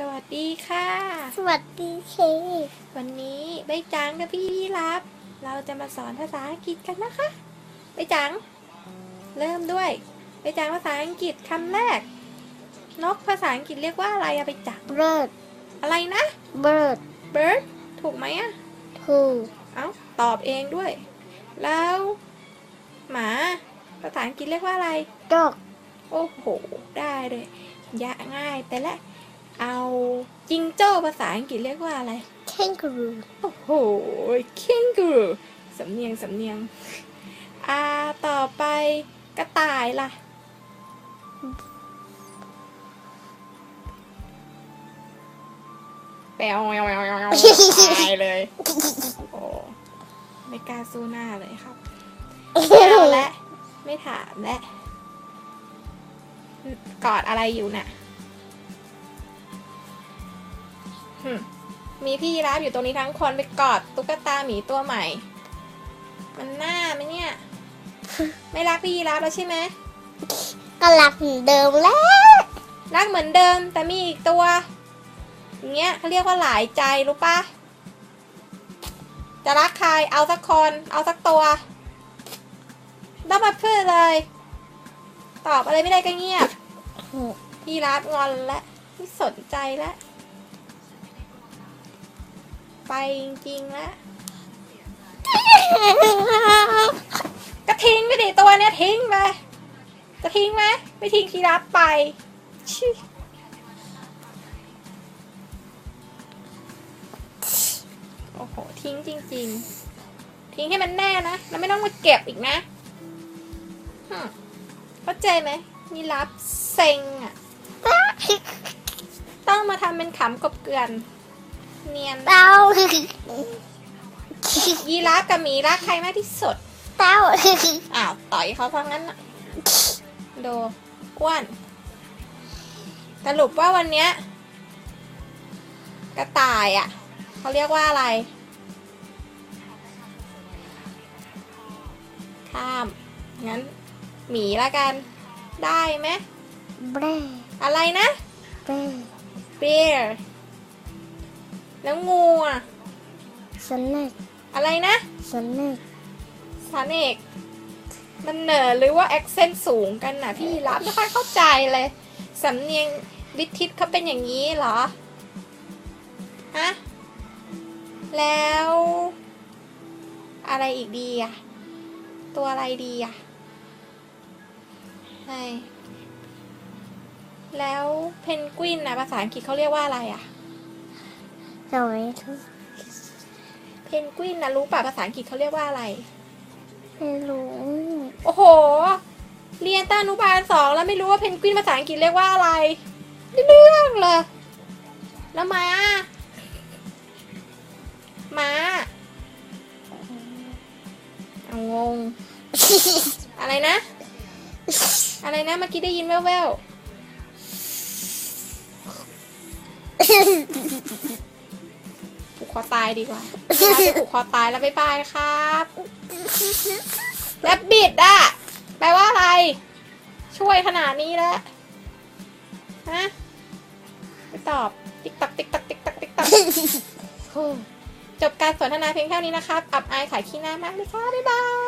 สวัสดีค่ะ สวัสดีเควันนี้ใบจังกับพี่ยีรับ เราจะมาสอนภาษาอังกฤษกันนะคะใบจัง เริ่มด้วยใบจังภาษาอังกฤษคำแรก นกภาษาอังกฤษเรียกว่าอะไรอะใบจังเบิร์ดอะไรนะเบิร์ด bird ถูกไหมอะทูเอ้าตอบเองด้วย แล้ว หมา ภาษาอังกฤษเรียกว่าอะไรดอกโอ้โห ได้เลยยะง่ายแต่ละ เอาจิงโจ้ภาษาอังกฤษเรียกว่าอะไรแคนกูรูโอ้โห kangaroo สำเนียง สำเนียง อ่า ต่อไปกระต่ายล่ะ แปวแววแววแววแววตายเลย โอ้ไม่กล้าสู้หน้าเลยครับไม่เอาและ ไม่ถามและ กอดอะไรอยู่น่ะ มีพี่ยีราฟอยู่ตรงนี้ทั้งคนไปกอดตุ๊กตาหมีตัวใหม่ มันหน้าไหมเนี่ย ไม่รักพี่ยีราฟแล้วใช่ไหมก็รักเหมือนเดิมแล้วรักเหมือนเดิมแต่มีอีกตัว อย่างเงี้ยเขาเรียกว่าหลายใจรู้ปะจะรักใครเอาสักคน เอาสักตัวต้องมาพูดเลย ตอบอะไรไม่ได้ก็เงียบพี่รับงอนและไม่สนใจแล้ว ไปจริงๆแล้วก็ทิ้งไปดิตัวเนี้ยทิ้งไปจะทิ้งไหมไม่ทิ้งพี่รับไปโอ้โหทิ้งจริง ๆ ทิ้งให้มันแน่นะแล้วไม่ต้องมาเก็บอีกนะเข้าใจไหมนี่รับเซ็งอะ ต้องมาทำเป็นขำกบเกลือน เนียน เต้ายีราฟกับหมีรักใครมากที่สุด เต้าอ้าวต่อยเขาทั้งนั้นน่ะโดอ้วนสรุปว่าวันเนี้ยกระต่ายอะเขาเรียกว่าอะไร ข้าม งั้น หมีละกัน ได้ไหมแบรอะไรนะแบร bear แล้วงูอะสเน็กอะไรนะสเน็กสานเอกมันเหนอหรือว่าแอคเซนต์สูงกันน่ะพี่รับไม่ค่อยเข้าใจเลยสำเนียงบิทิตเขาเป็นอย่างนี้เหรอฮะแล้ว อะไรอีกดีอะตัวอะไรดีอะใช่แล้วเพนกวินนะภาษาอังกฤษเขาเรียกว่าอะไรอะ สวยทุกเพนกวินนะรู้ป่ะภาษาอังกฤษเขาเรียกว่าอะไร ไม่รู้โอ้โห เรียนตั้งอนุบาลสองแล้วไม่รู้ว่าเพนกวินภาษาอังกฤษเรียกว่าอะไรไม่เรื่องเลยแล้วม้าม้าเอางง อะไรนะ อะไรนะเมื่อกี้ได้ยินแว่วๆผูกค อตายดีกว่าเราไปผูกคอตายแล้วบ๊ายบายครับแรบบิดอะแปลว่าอะไร ช่วยขนาดนี้แล้วฮะไม่ตอบ ติ๊กตักติ๊กตักติ๊กตักติ๊กตักจบการสนทนาเพียงเท่านี้นะครับ อับอายขายขี้หน้ามากเลยค่ะบ๊ายบาย